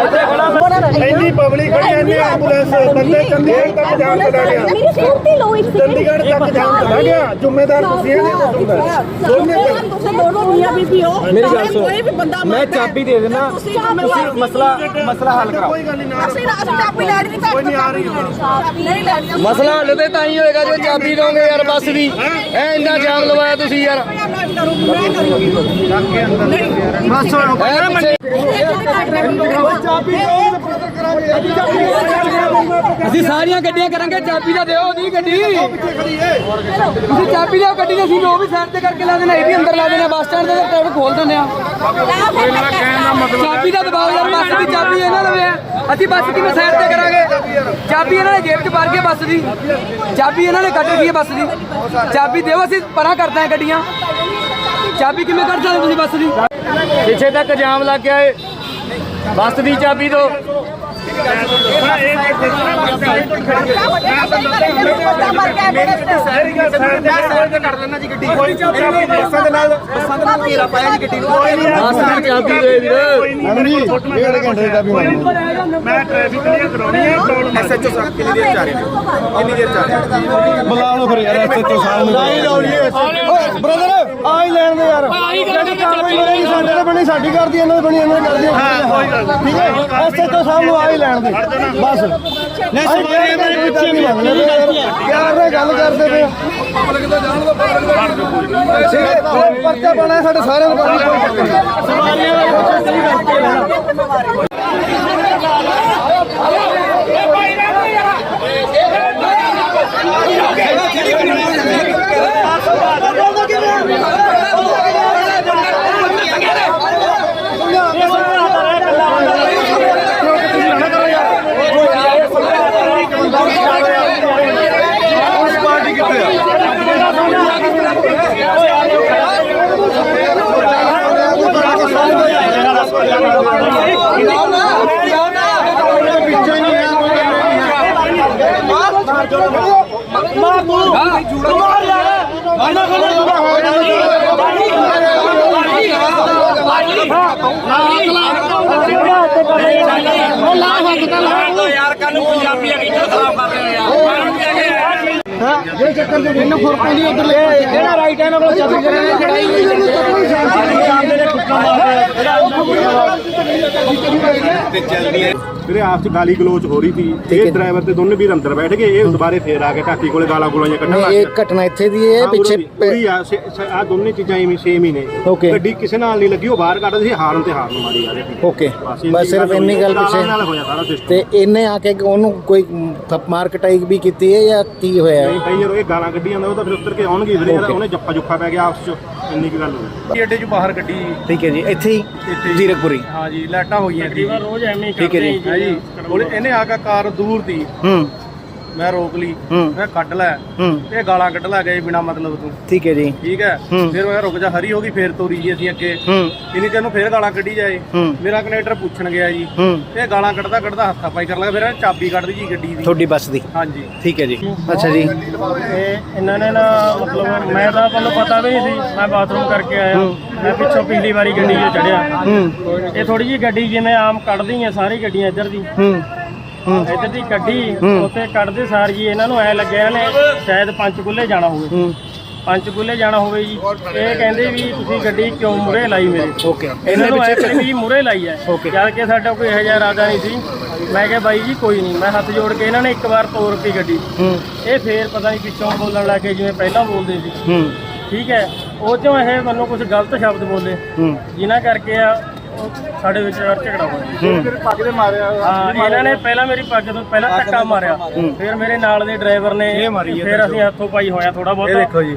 ਇੰਨੀ ਪਬਲਿਕ ਖੜੀ ਇੰਨੀ ਐਂਬੂਲੈਂਸ ਬੰਦੇ ਚੰਡੀਗੜ੍ਹ ਤੱਕ ਜਾਣ ਚਲਾ ਗਿਆ। ਮੇਰੀ ਸੇਫਟੀ ਲੋ ਇੱਕ ਚੰਡੀਗੜ੍ਹ ਤੱਕ ਜਾਣ ਚਲਾ ਗਿਆ। ਜ਼ਿੰਮੇਦਾਰ ਤੁਸੀਂ ਇਹਦੇ ਕੋਲ ਹੁੰਦਾ। ਦੋਨੇ ਤੇ ਤੁਸੀਂ ਦੋਨੋਂ ਮੀਆਂ ਬੀਬੀ ਹੋ। ਮੇਰੀ ਗੱਲ ਸੁਣ। ਕੋਈ ਵੀ ਬੰਦਾ ਮੈਂ। ਚਾਬੀ ਦੇ ਦੇਣਾ ਤੁਸੀਂ ਮਸਲਾ ਮਸਲਾ ਹੱਲ ਕਰਾਓ। ਕੋਈ ਗੱਲ ਨਹੀਂ ਨਾ ਅਸੀਂ ਅਸੀਂ ਚਾਬੀ ਲੈਣੀ ਨਹੀਂ ਤਾਂ ਕੋਈ ਨਹੀਂ ਆ ਰਹੀ ਚਾਬੀ ਨਹੀਂ ਲੈਣੀ ਮਸਲਾ ਹੱਲ ਤੇ ਤਾਂ ਹੀ ਹੋਏਗਾ ਜੇ ਚਾਬੀ ਦੋਗੇ ਯਾਰ ਬੱਸ ਦੀ। ਐ ਇੰਨਾ ਜਾਮ ਲਵਾਇਆ ਤੁਸੀਂ ਯਾਰ। ਬਸ ਅਸੀਂ ਸਾਰੀਆਂ ਗੱਡੀਆਂ ਕਰਾਂਗੇ ਚਾਬੀ ਦਾ ਦਿਓ ਨਹੀਂ ਗੱਡੀ। ਤੁਸੀਂ ਚਾਬੀ ਦਿਓ ਗੱਡੀ ਦੇ ਅਸੀਂ ਉਹ ਵੀ ਸਾਈਡ ਤੇ ਕਰਕੇ ਲਾ ਦੇਣਾ ਇਹ ਵੀ ਅੰਦਰ ਲਾ ਦੇਣਾ ਬੱਸ ਸਟੈਂਡ ਦੇ ਟ੍ਰੈਫਿਕ ਖੋਲ ਦਿੰਦੇ ਆ। ਚਾਬੀ ਦਾ ਦਬਾਓ ਯਾਰ ਬੱਸ ਦੀ ਚਾਬੀ ਇਹਨਾਂ ਲਵੇ। ਆ ਅਸੀਂ ਬੱਸ ਕਿਵੇਂ ਸਾਈਡ ਤੇ ਕਰਾਂਗੇ? ਚਾਬੀ ਇਹਨਾਂ ਨੇ ਜੇਬ 'ਚ ਪਾ ਕੇ ਬੱਸ ਦੀ। ਚਾਬੀ ਇਹਨਾਂ ਨੇ ਕੱਢ ਹੈ ਬੱਸ ਦੀ। ਚਾਬੀ ਦਿਓ ਅਸੀਂ ਪਰਾਂ ਕਰਦੇ ਆ ਗੱਡੀਆਂ। ਚਾਬੀ ਕਿਵੇਂ ਕੱਢ ਸਕਦੇ ਤੁਸੀਂ ਬੱਸ ਦੀ ਪਿੱਛੇ ਤੱਕ ਜਾਮ ਲੱਗ ਗਿਆ ਏ ਬੱਸ ਦੀ ਚਾਬੀ ਦੇ ਬੱਸਾਂ ਦੇ ਚਾਬੀ ਦੇ ਵੀਰ ਡੇਢ ਘੰਟੇ ਦਾ ਵੀ ਮੈਂ ਟ੍ਰੈਫਿਕ ਕਲੀਅਰ ਕਰਾਉਣੀ ਹੈ ਪ੍ਰੋਬਲਮ ਐਸਐਚਓ ਸਾਹਿਬ ਕਿੰਨੀ ਦੇਰ ਚ ਆ ਰਹੇ ਨੇ ਕਿੰਨੀ ਦੇਰ ਚ ਆ ਰਹੇ ਨੇ ਬੁਲਾ ਲਓ ਫਿਰ ਯਾਰ ਐਸਐਚਓ ਸਾਹਿਬ ਨੂੰ ਨਹੀਂ ਲਾਉਣੀ ਬ੍ਰਦਰ ਆ ਹੀ ਲੈਣ ਦੇ ਯਾਰ। ਜਿਹੜੀ ਕਾਰਵਾਈ ਮੇਰੀ ਸਾਡੇ ਤੇ ਬਣੀ ਸਾਡੀ ਕਰਦੀ ਇਹਨਾਂ ਦੀ ਬਣੀ ਇਹਨਾਂ ਦੀ ਕਰਦੀ ਹਾਂ ਕੋਈ ਗੱਲ ਠੀਕ ਹੈ? ਐਸਐਚਓ ਸਾਹਿਬ ਨੂੰ ਆ ਹੀ ਲੈਣ ਦੇ। ਬਸ। ਨਹੀਂ ਸਵਾਰੀ ਮੇਰੇ ਪਿੱਛੇ ਨਹੀਂ ਯਾਰ ਨਾਲ ਗੱਲ ਕਰਦੇ ਪਏ ਪਬਲਿਕ ਜਾਣ ਦਾ ਪਰਚਾ ਬਣਾ ਸਾਡੇ ਸਾਰਿਆਂ ਨੂੰ ਕੋਈ ਚੱਕਰ ਨਹੀਂ। ਸਵਾਰੀਆਂ ਦਾ ਸਹੀ ਕਰਕੇ ਮਾਰ ਤੂੰ ਮਾਰ ਯਾਰ ਮਾਰਨਾ ਕੋਲ ਤੂੰ ਹੋ ਯਾਰ ਕੱਲ ਪੰਜਾਬੀ ਅਗੀਟਾ ਖਰਾਬ ਕਰ ਰਿਹਾ। ਇਹ ਚੱਕਰ ਦੇ ਇਹਨੂੰ ਫੁਰ ਪੈਂਦੀ ਉਧਰ ਲੈ ਜਿਹੜਾ ਰਾਈਟ ਹੈ ਨਾ ਕੋਲ ਚਾਬੀ ਜਿਹੜੇ ਖੜਾਈ ਹੋਈ ਵੀਰੇ ਆਪਸ ਚ ਗਾਲੀ ਗਲੋਚ ਹੋ ਰਹੀ ਸੀ। ਇਹ ਡਰਾਈਵਰ ਤੇ ਦੋਨੇ ਵੀਰ ਅੰਦਰ ਬੈਠ ਗਏ ਇਹ ਦੁਬਾਰੇ ਫੇਰ ਆ ਕੇ ਢਾਕੀ ਕੋਲੇ ਗਾਲਾਂ ਗੁਲਾਈਆਂ ਕੱਢਣ ਲੱਗ ਇਹ ਘਟਨਾ ਇੱਥੇ ਦੀ ਹੈ ਪਿੱਛੇ ਪੂਰੀ ਆ ਆ ਦੋਨੇ ਚੀਜ਼ਾਂ ਐਵੇਂ ਸੇਮ ਹੀ ਨੇ. ਗੱਡੀ ਕਿਸੇ ਨਾਲ ਨਹੀਂ ਲੱਗੀ ਉਹ ਬਾਹਰ ਕੱਢਦੇ ਸੀ ਹਾਰਨ ਤੇ ਹਾਰਨ ਮਾਰੀ ਜਾ ਰਹੇ ਸੀ। ਓਕੇ ਬਸ ਸਿਰਫ। ਇੰਨੀ ਗੱਲ ਪਿੱਛੇ। ਹੋਇਆ ਸਾਰਾ ਸਿਸਟਮ ਤੇ ਇਹਨੇ ਆ ਕੇ ਉਹਨੂੰ ਕੋਈ ਥੱਪ ਮਾਰ ਕਟਾਈ ਵੀ ਕੀਤੀ ਹੈ ਜਾਂ ਕੀ ਹੋਇਆ? ਨਹੀਂ ਭਾਈ ਜਦੋਂ ਇਹ ਗਾਲਾਂ ਕੱਢੀ ਜਾਂਦਾ ਉਹ ਤਾਂ ਫਿਰ ਉੱਤਰ ਕੇ ਆਉਣਗੇ ਵੀਰੇ ਉਹਨੇ ਜੱਫਾ ਜੁੱਫਾ ਪੈ ਗਿਆ ਆਪਸ ਚ। ਇੰਨੀ ਕੀ ਗੱਲ ਹੋਈ ਅੱਡੇ ਚ ਬਾਹਰ ਗੱਡੀ ਠੀਕ ਹੈ ਜੀ ਇੱਥੇ ਹੀ ਜ਼ੀਰਕਪੁਰੀ ਹਾਂ। ਜੀ ਲਾਈਟਾਂ ਹੋਈਆਂ ਤਕਰੀਬਨ ਰੋਜ਼ ਐਵੇਂ ਹੀ ਠੀਕ ਹੈ ਜੀ। ਹਾਂ ਜੀ ਉਹਨੇ ਇਹਨੇ ਆ ਕੇ ਕਾਰ ਦੂਰ ਦੀ ਹੂੰ। ਮੈਂ ਰੋਕ ਲਈ। ਮੈਂ ਕੱਢ ਲੈ। ਇਹ ਗਾਲਾਂ ਕੱਢ ਲੈ ਗਏ ਬਿਨਾ ਮਤਲਬ ਤੋਂ। ਠੀਕ ਹੈ ਜੀ। ਠੀਕ ਹੈ। ਫਿਰ ਮੈਂ ਰੁਕ ਜਾ ਹਰੀ ਹੋ ਗਈ ਫਿਰ ਤੋਰੀ ਜੀ ਅਸੀਂ ਅੱਗੇ। ਹੂੰ। ਇਨੀ ਤੈਨੂੰ ਫਿਰ ਗਾਲਾਂ ਕੱਢੀ ਜਾਏ। ਮੇਰਾ ਕਨੈਕਟਰ ਪੁੱਛਣ ਗਿਆ ਜੀ। ਹੂੰ। ਇਹ ਗਾਲਾਂ ਕੱਢਦਾ ਕੱਢਦਾ ਹੱਥਾ ਪਾਈ ਕਰਨ ਲੱਗਾ ਫਿਰ ਇਹਨੇ ਚਾਬੀ ਕੱਢ ਜੀ ਗੱਡੀ ਦੀ। ਤੁਹਾਡੀ ਬੱਸ ਦੀ। ਹਾਂਜੀ। ਠੀਕ ਹੈ ਜੀ। ਅੱਛਾ ਜੀ। ਇਹ ਇਹਨਾਂ ਨੇ ਨਾ ਮਤਲਬ ਮੈਂ ਤਾਂ ਮੈਨੂੰ ਪਤਾ ਵੀ ਨਹੀਂ ਸੀ। ਮੈਂ ਬਾਥਰੂਮ ਕਰਕੇ ਆਇਆ। ਮੈਂ ਪਿੱਛੋਂ ਪਿਛਲੀ ਵਾਰੀ ਗੱਡੀ 'ਚ ਚੜਿਆ ਹੂੰ। ਇਹ ਥੋੜੀ ਜੀ ਗੱਡੀ ਜਿਵੇਂ ਆਮ ਕੱਢਦੀਆਂ ਸਾਰੀ ਗੱਡੀਆਂ ਇੱਧਰ ਦੀ। ਇੱਧਰ ਦੀ ਗੱਡੀ ਉੱਥੇ ਕੱਢਦੇ ਸਾਰ ਜੀ ਇਹਨਾਂ ਨੂੰ ਐ ਲੱਗਿਆ ਨੇ ਸ਼ਾਇਦ ਪੰਚਕੂਲੇ ਜਾਣਾ ਹੋਵੇ। ਪੰਚਕੂਲੇ ਜਾਣਾ ਹੋਵੇ ਜੀ। ਇਹ ਕਹਿੰਦੇ ਵੀ ਤੁਸੀਂ ਗੱਡੀ ਕਿਉਂ ਮੁਰੇ ਲਾਈ ਮੇਰੇ? ਓਕੇ। ਇਹਨਾਂ ਨੂੰ ਐ ਵੀ ਮੁਰੇ ਲਾਈ ਐ. ਜਦ ਕਿ ਸਾਡਾ ਕੋਈ ਇਹੋ ਜਿਹਾ ਇਰਾਦਾ ਨਹੀਂ ਸੀ। ਮੈਂ ਕਿਹਾ ਬਾਈ ਜੀ ਕੋਈ ਨਹੀਂ। ਮੈਂ ਹੱਥ ਜੋੜ ਕੇ ਇਹਨਾਂ ਨੇ ਇੱਕ ਵਾਰ ਤੋਰਤੀ ਗੱਡੀ। ਹੂੰ। ਇਹ ਫੇਰ ਪਤਾ ਨਹੀਂ ਪਿੱਛੋਂ ਬੋਲਣ ਲੱਗੇ ਜਿਵੇਂ ਪਹਿਲਾਂ ਬੋਲਦੇ ਸੀ। ਠੀਕ ਹੈ। ਉਹ ਚੋਂ ਇਹ ਮੈਨੂੰ ਕੁਝ ਗਲਤ ਸ਼ਬਦ ਬੋਲੇ। ਜਿਨ੍ਹਾਂ ਕਰਕੇ ਆ ਸਾਡੇ ਵਿੱਚ ਯਾਰ ਝਗੜਾ ਹੋਇਆ। ਹੂੰ। ਪੱਗ ਦੇ ਮਾਰਿਆ ਹਾਂ ਇਹਨਾਂ ਨੇ ਪਹਿਲਾਂ ਮੇਰੀ ਪੱਗ ਤੋਂ ਪਹਿਲਾਂ ਧੱਕਾ ਮਾਰਿਆ। ਫਿਰ ਮੇਰੇ ਨਾਲ ਦੇ ਡਰਾਈਵਰ ਨੇ ਫਿਰ ਅਸੀਂ ਹੱਥੋਂ ਪਾਈ ਹੋਇਆ ਥੋੜਾ ਬਹੁਤ। ਇਹ ਦੇਖੋ ਜੀ।